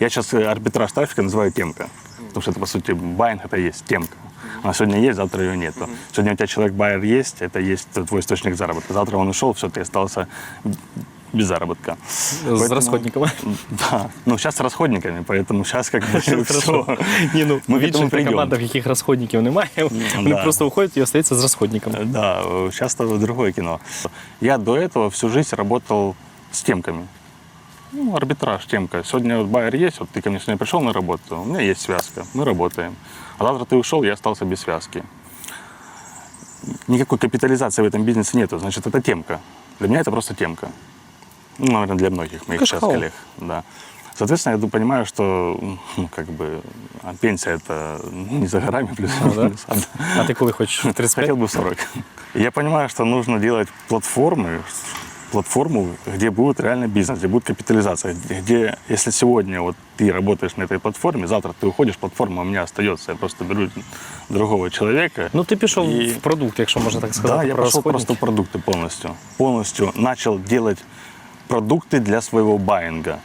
Я сейчас арбитраж трафика называю темка. Потому что это, по сути, байинг – это есть темка. Она сегодня есть, завтра ее нету. Сегодня у тебя человек-байер есть, это есть твой источник заработка. Завтра он ушел, все, ты остался без заработка. З Поэтому- розходниками. Да, ну сейчас с расходниками, поэтому сейчас как бы Хорошо. все. Ні, ну Ми в к этому інших прийдемо. командах, в яких розходників немає, вони да. просто уходять і остаються з розходниками. Да, сейчас то другое кино. Я до этого всю жизнь работал с темками. Ну, арбитраж, темка. Сегодня вот байер есть, вот ты ко мне сегодня пришел на работу, у меня есть связка, мы работаем. А завтра ты ушел, я остался без связки. Никакой капитализации в этом бизнесе нету, значит, это темка. Для меня это просто темка. Ну, наверное, для многих моих сейчас коллег. Да. Соответственно, я понимаю, что ну, как бы, а пенсия это ну, не за горами плюс. да? плюс. А А ти коли хочеш? 35? Хотел бы в 40. Я понимаю, что нужно делать платформы, платформу, где будет реальный бизнес, где будет капитализация, где, если сегодня вот ты работаешь на этой платформе, завтра ты уходишь, платформа у меня остается, я просто беру другого человека. Ну ти пішов І- в продукт, якщо можна так сказати. да, я пошел просто в продукты полностью. Полностью начал делать продукты для своего байинга.